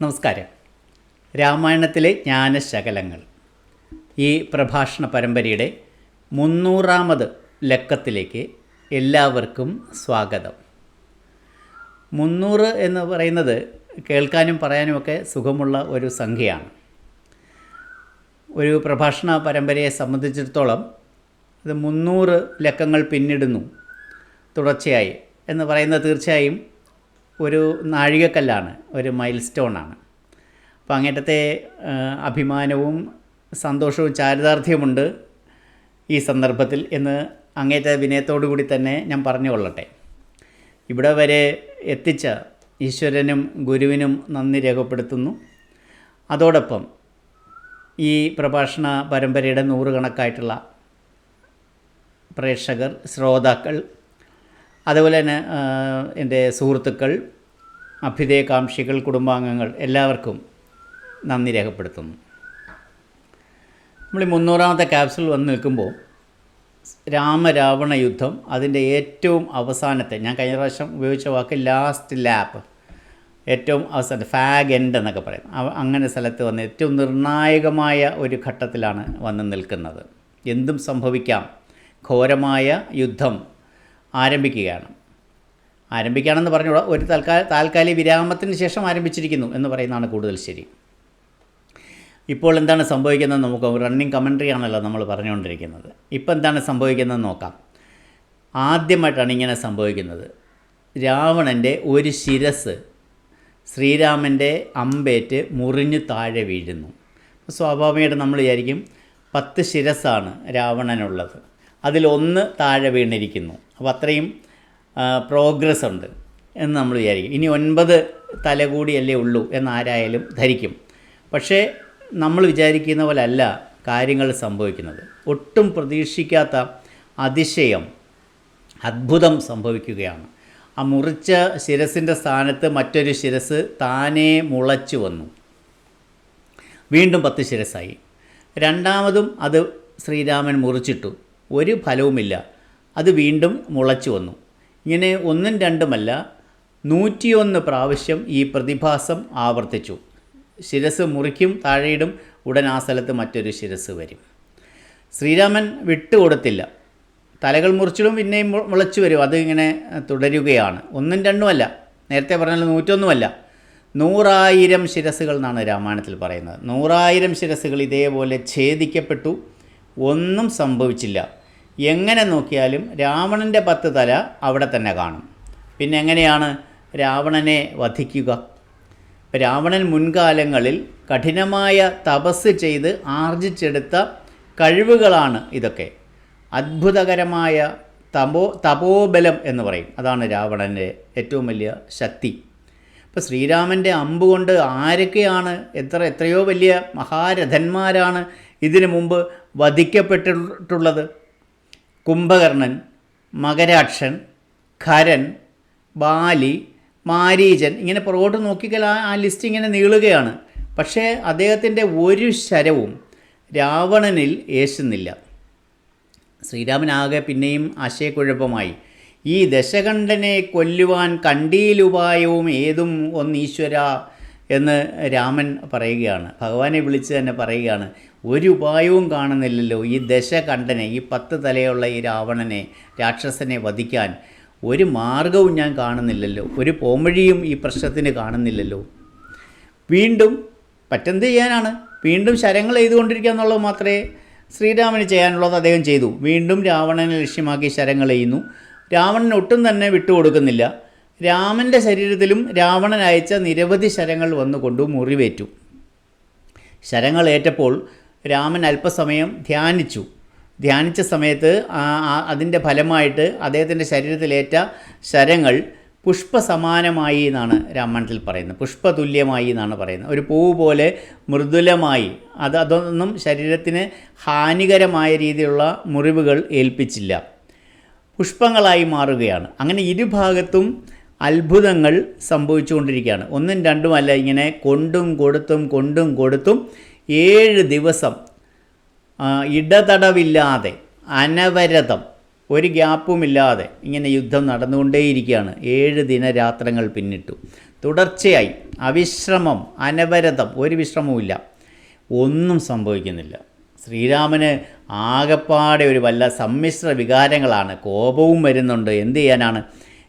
നമസ്കാരം. രാമായണത്തിലെ ജ്ഞാനശകലങ്ങൾ. ഈ പ്രഭാഷണ പരമ്പരയുടെ മുന്നൂറാമത് ലക്കത്തിലേക്ക് എല്ലാവർക്കും സ്വാഗതം. മുന്നൂറ് എന്ന് പറയുന്നത് കേൾക്കാനും പറയാനുമൊക്കെ സുഖമുള്ള ഒരു സംഖ്യയാണ്. ഒരു പ്രഭാഷണ പരമ്പരയെ സംബന്ധിച്ചിടത്തോളം ഇത് മുന്നൂറ് ലക്കങ്ങൾ പിന്നിടുന്നു തുടർച്ചയായി എന്ന് പറയുന്നത് തീർച്ചയായും ഒരു നാഴികക്കല്ലാണ് ഒരു മൈൽ സ്റ്റോണാണ് അപ്പോൾ അങ്ങേറ്റത്തെ അഭിമാനവും സന്തോഷവും ചാരിതാർത്ഥ്യമുണ്ട് ഈ സന്ദർഭത്തിൽ എന്ന് അങ്ങേറ്റ വിനയത്തോടു കൂടി തന്നെ ഞാൻ പറഞ്ഞു കൊള്ളട്ടെ. ഇവിടെ വരെ എത്തിച്ച ഈശ്വരനും ഗുരുവിനും നന്ദി രേഖപ്പെടുത്തുന്നു. അതോടൊപ്പം ഈ പ്രഭാഷണ പരമ്പരയുടെ നൂറുകണക്കായിട്ടുള്ള പ്രേക്ഷകർ ശ്രോതാക്കൾ അതുപോലെ തന്നെ എന്റെ സുഹൃത്തുക്കൾ അഭ്യുദയകാംക്ഷികൾ കുടുംബാംഗങ്ങൾ എല്ലാവർക്കും നന്ദി രേഖപ്പെടുത്തുന്നു. നമ്മൾ ഈ മുന്നൂറാമത്തെ ക്യാപ്സിൽ വന്ന് നിൽക്കുമ്പോൾ രാമരാവണ യുദ്ധം അതിന്റെ ഏറ്റവും അവസാനത്തെ ഞാൻ കഴിഞ്ഞ പ്രാവശ്യം ഉപയോഗിച്ച വാക്ക് ലാസ്റ്റ് ലാപ്പ് ഏറ്റവും അവസാനം ഫാഗ് എൻഡ് എന്നൊക്കെ പറയും. അങ്ങനെ സ്ഥലത്ത് വന്ന് ഏറ്റവും നിർണായകമായ ഒരു ഘട്ടത്തിലാണ് വന്ന് നിൽക്കുന്നത്. എന്തും സംഭവിക്കാം. ഘോരമായ യുദ്ധം ആരംഭിക്കുകയാണ്. ആരംഭിക്കുകയാണെന്ന് പറഞ്ഞുകൂടാ? ഒരു തൽക്കാല താൽക്കാലിക വിരാമത്തിന് ശേഷം ആരംഭിച്ചിരിക്കുന്നു എന്ന് പറയുന്നതാണ് കൂടുതൽ ശരി. ഇപ്പോൾ എന്താണ് സംഭവിക്കുന്നത് നമുക്ക് റണ്ണിങ് കമൻട്രി ആണല്ലോ നമ്മൾ പറഞ്ഞുകൊണ്ടിരിക്കുന്നത്. ഇപ്പോൾ എന്താണ് സംഭവിക്കുന്നത് നോക്കാം. ആദ്യമായിട്ടാണ് ഇങ്ങനെ സംഭവിക്കുന്നത്. രാവണന്റെ ഒരു ശിരസ് ശ്രീരാമന്റെ അമ്പേറ്റ് മുറിഞ്ഞു താഴെ വീഴുന്നു. സ്വാഭാവികമായിട്ട് നമ്മൾ വിചാരിക്കും പത്ത് ശിരസ്സാണ് രാവണനുള്ളത്. അതിലൊന്ന് താഴെ വീണിരിക്കുന്നു. അപ്പോൾ അത്രയും പ്രോഗ്രസ് ഉണ്ട് എന്ന് നമ്മൾ വിചാരിക്കും. ഇനി ഒൻപത് തല കൂടിയല്ലേ ഉള്ളൂ എന്നാരായാലും ധരിക്കും. പക്ഷേ നമ്മൾ വിചാരിക്കുന്ന പോലെ അല്ല കാര്യങ്ങൾ സംഭവിക്കുന്നത്. ഒട്ടും പ്രതീക്ഷിക്കാത്ത അതിശയം അത്ഭുതം സംഭവിക്കുകയാണ്. ആ മുറിച്ച ശിരസിന്റെ സ്ഥാനത്ത് മറ്റൊരു ശിരസ് താനേ മുളച്ചു വന്നു. വീണ്ടും പത്ത് ശിരസായി. രണ്ടാമതും അത് ശ്രീരാമൻ മുറിച്ചിട്ടു. ഒരു ഫലവുമില്ല. അത് വീണ്ടും മുളച്ചു വന്നു. ഇങ്ങനെ ഒന്നും രണ്ടുമല്ല നൂറ്റിയൊന്ന് പ്രാവശ്യം ഈ പ്രതിഭാസം ആവർത്തിച്ചു. ശിരസ് മുറിക്കും താഴെയിടും ഉടൻ ആ സ്ഥലത്ത് മറ്റൊരു ശിരസ് വരും. ശ്രീരാമൻ വിട്ടുകൊടുത്തില്ല. തലകൾ മുറിച്ചിടും പിന്നെയും മുളച്ചു വരും. അത് ഇങ്ങനെ തുടരുകയാണ്. ഒന്നും രണ്ടുമല്ല. നേരത്തെ പറഞ്ഞാൽ നൂറ്റൊന്നുമല്ല. നൂറായിരം ശിരസുകൾ എന്നാണ് രാമായണത്തിൽ പറയുന്നത്. നൂറായിരം ശിരസുകൾ ഇതേപോലെ ഛേദിക്കപ്പെട്ടു. ഒന്നും സംഭവിച്ചില്ല. എങ്ങനെ നോക്കിയാലും രാവണന്റെ പത്ത് തല അവിടെ തന്നെ കാണും. പിന്നെ എങ്ങനെയാണ് രാവണനെ വധിക്കുക? രാവണൻ മുൻകാലങ്ങളിൽ കഠിനമായ തപസ് ചെയ്ത് ആർജിച്ചെടുത്ത കഴിവുകളാണ് ഇതൊക്കെ. അത്ഭുതകരമായ തപോ തപോബലം എന്ന് പറയും. അതാണ് രാവണന്റെ ഏറ്റവും വലിയ ശക്തി. ഇപ്പോൾ ശ്രീരാമന്റെ അമ്പ് കൊണ്ട് ആരൊക്കെയാണ് എത്ര എത്രയോ വലിയ മഹാരഥന്മാരാണ് ഇതിനു മുമ്പ് വധിക്കപ്പെട്ടിട്ടുള്ളത്? കുംഭകർണൻ മകരാക്ഷൻ ഖരൻ ബാലി മാരീചൻ ഇങ്ങനെ പുറകോട്ട് നോക്കിയാൽ ആ ആ ലിസ്റ്റ് ഇങ്ങനെ നീളുകയാണ്. പക്ഷേ അദ്ദേഹത്തിന്റെ ഒരു ശരവും രാവണനിൽ ഏശുന്നില്ല. ശ്രീരാമനാകെ പിന്നെയും ആശയക്കുഴപ്പമായി. ഈ ദശകണ്ഠനെ കൊല്ലുവാൻ കണ്ടിയിലുപായവും ഏതും ഒന്നീശ്വര എന്ന് രാമൻ പറയുകയാണ്. ഭഗവാനെ വിളിച്ച് തന്നെ പറയുകയാണ്. ഒരു ഉപായവും കാണുന്നില്ലല്ലോ ഈ ദശകണ്ഠനെ ഈ പത്ത് തലയുള്ള ഈ രാവണനെ രാക്ഷസനെ വധിക്കാൻ. ഒരു മാർഗവും ഞാൻ കാണുന്നില്ലല്ലോ. ഒരു പോംവഴിയും ഈ പ്രശ്നത്തിന് കാണുന്നില്ലല്ലോ. വീണ്ടും പറ്റെന്ത് ചെയ്യാനാണ്? വീണ്ടും ശരങ്ങൾ ചെയ്തുകൊണ്ടിരിക്കുക എന്നുള്ളത് മാത്രമേ ശ്രീരാമന് ചെയ്യാനുള്ളത് അദ്ദേഹം ചെയ്തു. വീണ്ടും രാവണനെ ലക്ഷ്യമാക്കി ശരങ്ങൾ ചെയ്യുന്നു രാവണൻ ഒട്ടും തന്നെ വിട്ടുകൊടുക്കുന്നില്ല. രാമന്റെ ശരീരത്തിലും രാവണൻ അയച്ച നിരവധി ശരങ്ങൾ വന്നുകൊണ്ട് മുറിവേറ്റു. ശരങ്ങൾ ഏറ്റപ്പോൾ രാമൻ അല്പസമയം ധ്യാനിച്ചു. ധ്യാനിച്ച സമയത്ത് അതിന്റെ ഫലമായിട്ട് അദ്ദേഹത്തിന്റെ ശരീരത്തിലേറ്റ ശരങ്ങൾ പുഷ്പസമാനമായി എന്നാണ് രാമായണത്തിൽ പറയുന്നത്. പുഷ്പതുല്യമായി എന്നാണ് പറയുന്നത്. ഒരു പൂവ് പോലെ മൃദുലമായി. അത് അതൊന്നും ശരീരത്തിന് ഹാനികരമായ രീതിയിലുള്ള മുറിവുകൾ ഏൽപ്പിച്ചില്ല. പുഷ്പങ്ങളായി മാറുകയാണ്. അങ്ങനെ ഇരുഭാഗത്തും അത്ഭുതങ്ങൾ സംഭവിച്ചുകൊണ്ടിരിക്കുകയാണ്. ഒന്നും രണ്ടുമല്ല ഇങ്ങനെ കൊണ്ടും കൊടുത്തും കൊണ്ടും കൊടുത്തും ഏഴ് ദിവസം ഇടതടവില്ലാതെ അനവരതം ഒരു ഗ്യാപ്പുമില്ലാതെ ഇങ്ങനെ യുദ്ധം നടന്നുകൊണ്ടേയിരിക്കുകയാണ്. ഏഴ് ദിനരാത്രങ്ങൾ പിന്നിട്ടു. തുടർച്ചയായി അവിശ്രമം അനവരതം ഒരു വിശ്രമവുമില്ല. ഒന്നും സംഭവിക്കുന്നില്ല. ശ്രീരാമന് ആകപ്പാടെ ഒരു വല്ല സമ്മിശ്ര വികാരങ്ങളാണ്. കോപവും വരുന്നുണ്ട്. എന്ത് ചെയ്യാനാണ്?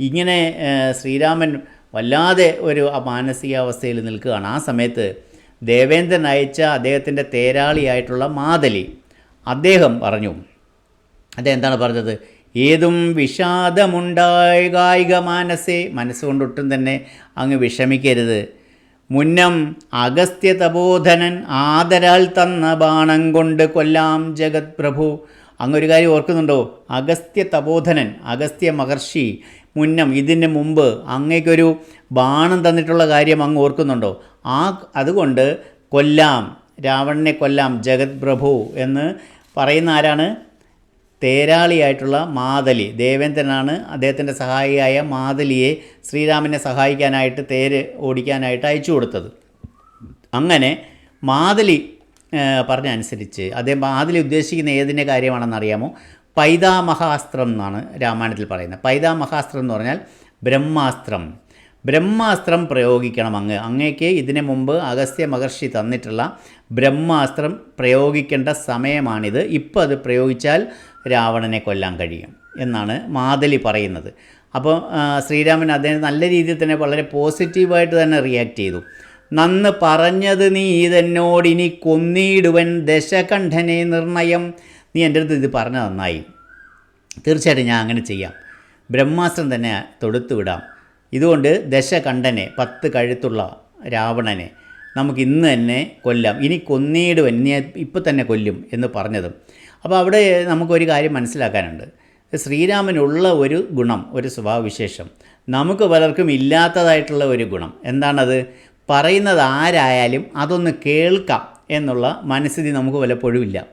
ഇങ്ങനെ ശ്രീരാമൻ വല്ലാതെ ഒരു മാനസികാവസ്ഥയിൽ നിൽക്കുകയാണ്. ആ സമയത്ത് ദേവേന്ദ്രൻ അയച്ച അദ്ദേഹത്തിന്റെ തേരാളിയായിട്ടുള്ള മാതലി അദ്ദേഹം പറഞ്ഞു അദ്ദേഹം എന്താണ് പറഞ്ഞത്? ഏതും വിഷാദമുണ്ടായ കായിക മാനസേ മനസ്സുകൊണ്ടൊട്ടും തന്നെ അങ്ങ് വിഷമിക്കരുത്. മുന്നം അഗസ്ത്യ തപോധനൻ ആദരാൽ തന്ന ബാണം കൊണ്ട് കൊല്ലാം ജഗത് പ്രഭു. അങ്ങൊരു കാര്യം ഓർക്കുന്നുണ്ടോ? അഗസ്ത്യ തപോധനൻ അഗസ്ത്യ മഹർഷി മുന്നം ഇതിന് മുമ്പ് അങ്ങേക്കൊരു ബാണം തന്നിട്ടുള്ള കാര്യം അങ്ങ് ഓർക്കുന്നുണ്ടോ? ആ അതുകൊണ്ട് കൊല്ലാം രാവണനെ കൊല്ലാം ജഗത് പ്രഭു എന്ന് പറയുന്ന ആരാണ്? തേരാളിയായിട്ടുള്ള മാതലി. ദേവേന്ദ്രനാണ് അദ്ദേഹത്തിന്റെ സഹായിയായ മാതലിയെ ശ്രീരാമനെ സഹായിക്കാനായിട്ട് തേര് ഓടിക്കാനായിട്ട് അയച്ചു കൊടുത്തത്. അങ്ങനെ മാതലി പറഞ്ഞ അനുസരിച്ച് അദ്ദേഹം മാതലി ഉദ്ദേശിക്കുന്ന ഏതിന്റെ കാര്യമാണെന്ന് അറിയാമോ പൈതാമഹാസ്ത്രം എന്നാണ് രാമായണത്തിൽ പറയുന്നത്. പൈതാമഹാസ്ത്രം എന്ന് പറഞ്ഞാൽ ബ്രഹ്മാസ്ത്രം. ബ്രഹ്മാസ്ത്രം പ്രയോഗിക്കണം അങ്ങ്. അങ്ങേക്ക് ഇതിനു മുമ്പ് അഗസ്ത്യ മഹർഷി തന്നിട്ടുള്ള ബ്രഹ്മാസ്ത്രം പ്രയോഗിക്കേണ്ട സമയമാണിത്. ഇപ്പോൾ അത് പ്രയോഗിച്ചാൽ രാവണനെ കൊല്ലാൻ കഴിയും എന്നാണ് മാതലി പറയുന്നത്. അപ്പോൾ ശ്രീരാമൻ അദ്ദേഹം നല്ല രീതിയിൽ തന്നെ വളരെ പോസിറ്റീവായിട്ട് തന്നെ റിയാക്ട് ചെയ്തു. നന്ന് പറഞ്ഞത് നീ ഇതെന്നോടിനി കൊന്നിടുവൻ ദശകണ്ഠനെ നിർണയം. നീ എന്റെ അടുത്ത് ഇത് പറഞ്ഞ നന്നായി. തീർച്ചയായിട്ടും ഞാൻ അങ്ങനെ ചെയ്യാം. ബ്രഹ്മാസ്ത്രം തന്നെ തൊടുത്തു വിടാം. ഇതുകൊണ്ട് ദശകണ്ഠനെ പത്ത് കഴുത്തുള്ള രാവണനെ നമുക്ക് ഇന്ന് തന്നെ കൊല്ലാം. ഇനി കൊന്നീടുവൻ നീ ഇപ്പം തന്നെ കൊല്ലും എന്ന് പറഞ്ഞതും. അപ്പോൾ അവിടെ നമുക്കൊരു കാര്യം മനസ്സിലാക്കാനുണ്ട്. ശ്രീരാമനുള്ള ഒരു ഗുണം ഒരു സ്വഭാവവിശേഷം നമുക്ക് പലർക്കും ഇല്ലാത്തതായിട്ടുള്ള ഒരു ഗുണം. എന്താണത്? പറയുന്നത് ആരായാലും അതൊന്ന് കേൾക്കാം എന്നുള്ള മനസ്ഥിതി നമുക്ക് പലപ്പോഴും ഇല്ല.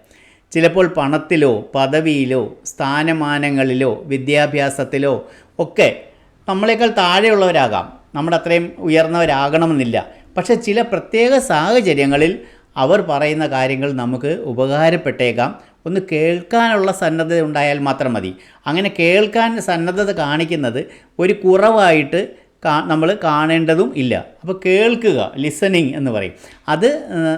ചിലപ്പോൾ പണത്തിലോ പദവിയിലോ സ്ഥാനമാനങ്ങളിലോ വിദ്യാഭ്യാസത്തിലോ ഒക്കെ നമ്മളെക്കാൾ താഴെയുള്ളവരാകാം. നമ്മുടെ അത്രയും ഉയർന്നവരാകണമെന്നില്ല. പക്ഷേ ചില പ്രത്യേക സാഹചര്യങ്ങളിൽ അവർ പറയുന്ന കാര്യങ്ങൾ നമുക്ക് ഉപകാരപ്പെട്ടേക്കാം. ഒന്ന് കേൾക്കാനുള്ള സന്നദ്ധത ഉണ്ടായാൽ മാത്രം മതി. അങ്ങനെ കേൾക്കാൻ സന്നദ്ധത കാണിക്കുന്നത് ഒരു കുറവായിട്ട് നമ്മൾ കാണേണ്ടതും ഇല്ല. അപ്പോൾ കേൾക്കുക ലിസണിങ് എന്ന് പറയും. അത്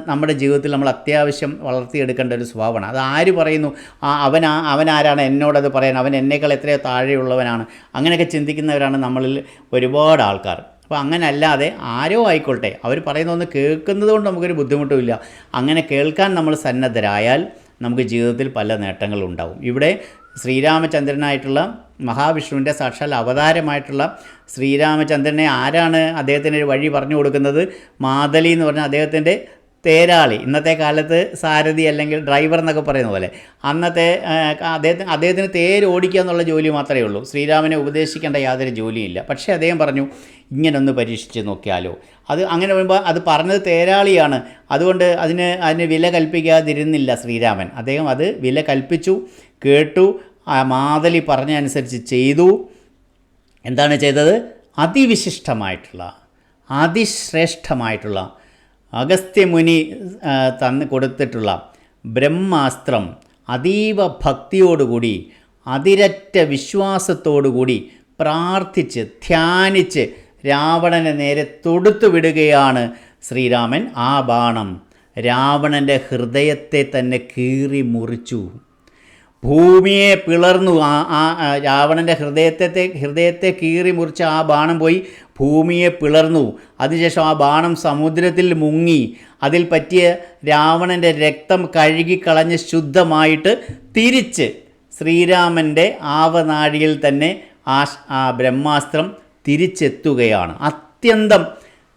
നമ്മുടെ ജീവിതത്തിൽ നമ്മൾ അത്യാവശ്യം വളർത്തിയെടുക്കേണ്ട ഒരു സ്വഭാവമാണ്. അത് ആര് പറയുന്നു? ആ അവൻ ആരാണ് എന്നോടത് പറയാൻ അവൻ എന്നേക്കാൾ എത്രയോ താഴെയുള്ളവനാണ്. അങ്ങനെയൊക്കെ ചിന്തിക്കുന്നവരാണ് നമ്മളിൽ ഒരുപാട് ആൾക്കാർ. അപ്പോൾ അങ്ങനെ അല്ലാതെ ആരോ ആയിക്കോട്ടെ അവർ പറയുന്നതൊന്ന് കേൾക്കുന്നത് കൊണ്ട് നമുക്കൊരു ബുദ്ധിമുട്ടുമില്ല അങ്ങനെ കേൾക്കാൻ നമ്മൾ സന്നദ്ധരായാൽ നമുക്ക് ജീവിതത്തിൽ പല നേട്ടങ്ങളും ഉണ്ടാവും. ഇവിടെ ശ്രീരാമചന്ദ്രനായിട്ടുള്ള മഹാവിഷ്ണുവിന്റെ സാക്ഷാൽ അവതാരമായിട്ടുള്ള ശ്രീരാമചന്ദ്രനെ ആരാണ് അദ്ദേഹത്തിന് ഒരു വഴി പറഞ്ഞു കൊടുക്കുന്നത്? മാതലി എന്ന് പറഞ്ഞാൽ അദ്ദേഹത്തിന്റെ തേരാളി. ഇന്നത്തെ കാലത്ത് സാരഥി അല്ലെങ്കിൽ ഡ്രൈവർ എന്നൊക്കെ പറയുന്ന പോലെ. അന്നത്തെ അദ്ദേഹത്തിന് അദ്ദേഹത്തിന് തേര് ഓടിക്കുക എന്നുള്ള ജോലി മാത്രമേ ഉള്ളൂ. ശ്രീരാമനെ ഉപദേശിക്കേണ്ട യാതൊരു ജോലിയില്ല പക്ഷേ അദ്ദേഹം പറഞ്ഞു ഇങ്ങനൊന്ന് പരീക്ഷിച്ച് നോക്കിയാലോ. അത് അങ്ങനെ വരുമ്പോൾ അത് പറഞ്ഞത് തേരാളിയാണ്. അതുകൊണ്ട് അതിന് അതിന് വില കൽപ്പിക്കാതിരുന്നില്ല ശ്രീരാമൻ. അദ്ദേഹം അത് വില കൽപ്പിച്ചു കേട്ടു മാതലി പറഞ്ഞ അനുസരിച്ച് ചെയ്തു. എന്താണ് ചെയ്തത്? അതിവിശിഷ്ടമായിട്ടുള്ള അതിശ്രേഷ്ഠമായിട്ടുള്ള അഗസ്ത്യമുനി തന്ന് കൊടുത്തിട്ടുള്ള ബ്രഹ്മാസ്ത്രം അതീവ ഭക്തിയോടുകൂടി അതിരറ്റ വിശ്വാസത്തോടുകൂടി പ്രാർത്ഥിച്ച് ധ്യാനിച്ച് രാവണനെ നേരെ തൊടുത്തു വിടുകയാണ് ശ്രീരാമൻ ആ ബാണം. രാവണന്റെ ഹൃദയത്തെ തന്നെ കീറി മുറിച്ചു. ഭൂമിയെ പിളർന്നു. ആ ആ രാവണന്റെ ഹൃദയത്തെ ഹൃദയത്തെ കീറി മുറിച്ച ആ ബാണം പോയി ഭൂമിയെ പിളർന്നു. അതിനുശേഷം ആ ബാണം സമുദ്രത്തിൽ മുങ്ങി. അതിൽ പറ്റിയ രാവണന്റെ രക്തം കഴുകിക്കളഞ്ഞ് ശുദ്ധമായിട്ട് തിരിച്ച് ശ്രീരാമന്റെ ആവനാഴിയിൽ തന്നെ ആ ബ്രഹ്മാസ്ത്രം തിരിച്ചെത്തുകയാണ്. അത്യന്തം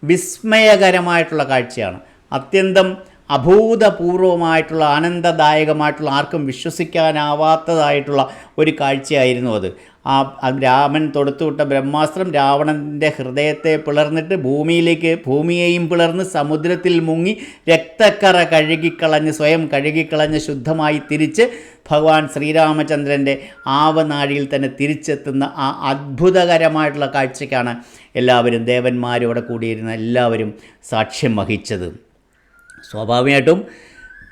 വിസ്മയകരമായിട്ടുള്ള കാഴ്ചയാണ്. അത്യന്തം അഭൂതപൂർവമായിട്ടുള്ള ആനന്ദദായകമായിട്ടുള്ള ആർക്കും വിശ്വസിക്കാനാവാത്തതായിട്ടുള്ള ഒരു കാഴ്ചയായിരുന്നു അത്. ആ രാമൻ തൊടുത്തുവിട്ട ബ്രഹ്മാസ്ത്രം രാവണന്റെ ഹൃദയത്തെ പിളർന്നിട്ട് ഭൂമിയിലേക്ക് ഭൂമിയെയും പിളർന്ന് സമുദ്രത്തിൽ മുങ്ങി രക്തക്കറ കഴുകിക്കളഞ്ഞ് സ്വയം കഴുകിക്കളഞ്ഞ് ശുദ്ധമായി തിരിച്ച് ഭഗവാൻ ശ്രീരാമചന്ദ്രന്റെ ആവനാഴിയിൽ തന്നെ തിരിച്ചെത്തുന്ന ആ അത്ഭുതകരമായിട്ടുള്ള കാഴ്ചയ്ക്കാണ് എല്ലാവരും ദേവന്മാരോടെ കൂടിയിരുന്ന എല്ലാവരും സാക്ഷ്യം വഹിച്ചത്. സ്വാഭാവികമായിട്ടും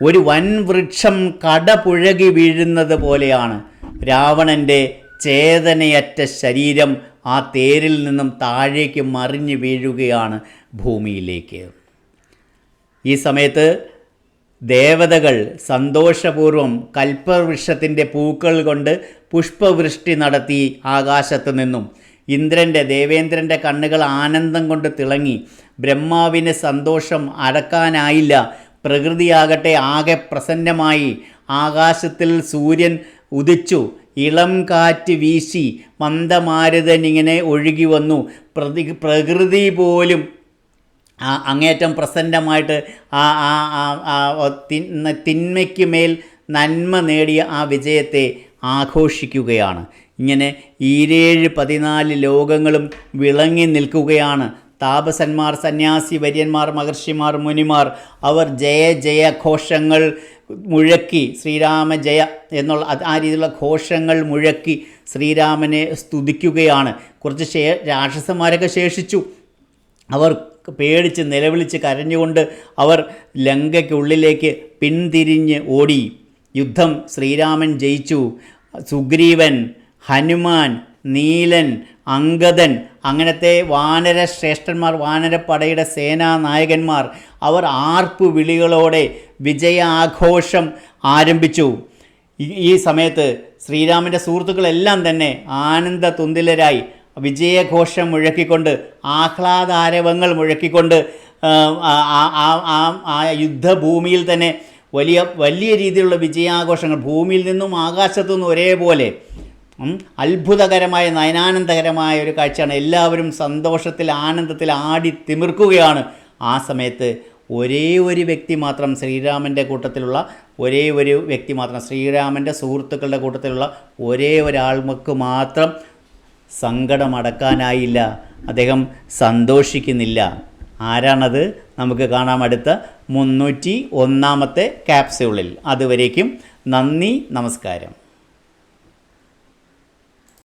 ഒരു വൻ വൃക്ഷം കടപുഴകി വീഴുന്നത് പോലെയാണ് രാവണന്റെ ചേതനയറ്റ ശരീരം ആ തേരിൽ നിന്നും താഴേക്ക് മറിഞ്ഞു വീഴുകയാണ് ഭൂമിയിലേക്ക്. ഈ സമയത്ത് ദേവതകൾ സന്തോഷപൂർവം കൽപ്പവൃക്ഷത്തിന്റെ പൂക്കൾ കൊണ്ട് പുഷ്പവൃഷ്ടി നടത്തി ആകാശത്ത് നിന്നും ഇന്ദ്രന്റെ ദേവേന്ദ്രന്റെ കണ്ണുകൾ ആനന്ദം കൊണ്ട് തിളങ്ങി. ബ്രഹ്മാവിന് സന്തോഷം അടക്കാനായില്ല. പ്രകൃതിയാകട്ടെ ആകെ പ്രസന്നമായി. ആകാശത്തിൽ സൂര്യൻ ഉദിച്ചു. ഇളം കാറ്റ് വീശി മന്ദമാരുതനിങ്ങനെ ഒഴുകി വന്നു. പ്രതി പ്രകൃതി പോലും ആ അങ്ങേറ്റം പ്രസന്നമായിട്ട് ആ ആ ആ ആ തിന്മ തിന്മയ്ക്ക് മേൽ നന്മ നേടിയ ആ വിജയത്തെ ആഘോഷിക്കുകയാണ്. ഇങ്ങനെ ഈരേഴ് പതിനാല് ലോകങ്ങളും വിളങ്ങി നിൽക്കുകയാണ്. താപസന്മാർ സന്യാസി വര്യന്മാർ മഹർഷിമാർ മുനിമാർ അവർ ജയ ജയ ഘോഷങ്ങൾ മുഴക്കി ശ്രീരാമ ജയ എന്നുള്ള ആ രീതിയിലുള്ള ഘോഷങ്ങൾ മുഴക്കി ശ്രീരാമനെ സ്തുതിക്കുകയാണ്. കുറച്ച് ശേ രാക്ഷസന്മാരൊക്കെ ശേഷിച്ചു. അവർ പേടിച്ച് നിലവിളിച്ച് കരഞ്ഞുകൊണ്ട് അവർ ലങ്കയ്ക്കുള്ളിലേക്ക് പിന്തിരിഞ്ഞ് ഓടി. യുദ്ധം ശ്രീരാമൻ ജയിച്ചു. സുഗ്രീവൻ ഹനുമാൻ നീലൻ അങ്കദൻ അങ്ങനത്തെ വാനര ശ്രേഷ്ഠന്മാർ വാനരപ്പടയുടെ സേനാനായകന്മാർ അവർ ആർപ്പ് വിളികളോടെ വിജയാഘോഷം ആരംഭിച്ചു. ഈ- സമയത്ത് ശ്രീരാമന്റെ സുഹൃത്തുക്കളെല്ലാം തന്നെ ആനന്ദ തുന്തിലരായി വിജയഘോഷം മുഴക്കിക്കൊണ്ട് ആഹ്ലാദാരവങ്ങൾ മുഴക്കിക്കൊണ്ട് ആ, യുദ്ധഭൂമിയിൽ തന്നെ വലിയ വലിയ രീതിയിലുള്ള വിജയാഘോഷങ്ങൾ ഭൂമിയിൽ നിന്നും ആകാശത്തു നിന്നും ഒരേപോലെ അത്ഭുതകരമായ നയനാനന്ദകരമായ ഒരു കാഴ്ചയാണ്. എല്ലാവരും സന്തോഷത്തിൽ ആനന്ദത്തിൽ ആടി തിമിർക്കുകയാണ്. ആ സമയത്ത് ഒരേ ഒരു വ്യക്തി മാത്രം ശ്രീരാമന്റെ കൂട്ടത്തിലുള്ള ഒരേ ഒരു വ്യക്തി മാത്രം ശ്രീരാമന്റെ സുഹൃത്തുക്കളുടെ കൂട്ടത്തിലുള്ള ഒരേ ഒരാൾക്ക് മാത്രം സങ്കടമടക്കാനായില്ല. അദ്ദേഹം സന്തോഷിക്കുന്നില്ല. ആരാണത്? നമുക്ക് കാണാം അടുത്ത മുന്നൂറ്റി ഒന്നാമത്തെ ക്യാപ്സ്യൂളിൽ അതുവരേക്കും നന്ദി നമസ്കാരം.